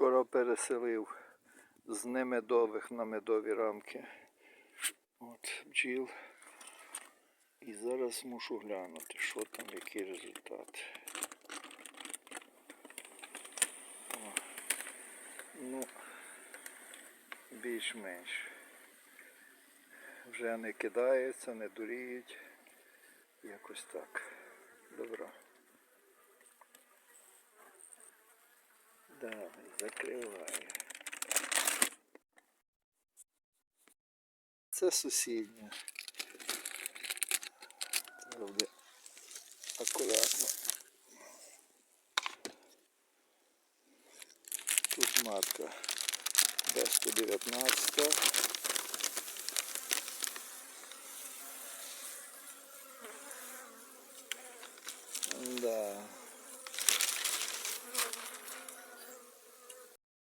Вчора переселив з немедових на медові рамки. От бджіл. І зараз мушу глянути, що там, який результат. О, ну, більш-менш. Вже не кидаються, не дуріють. Якось так. Добро. Да, закриваю. Це сусідня. Треба буде акуратно. Тут матка десь 119. Да.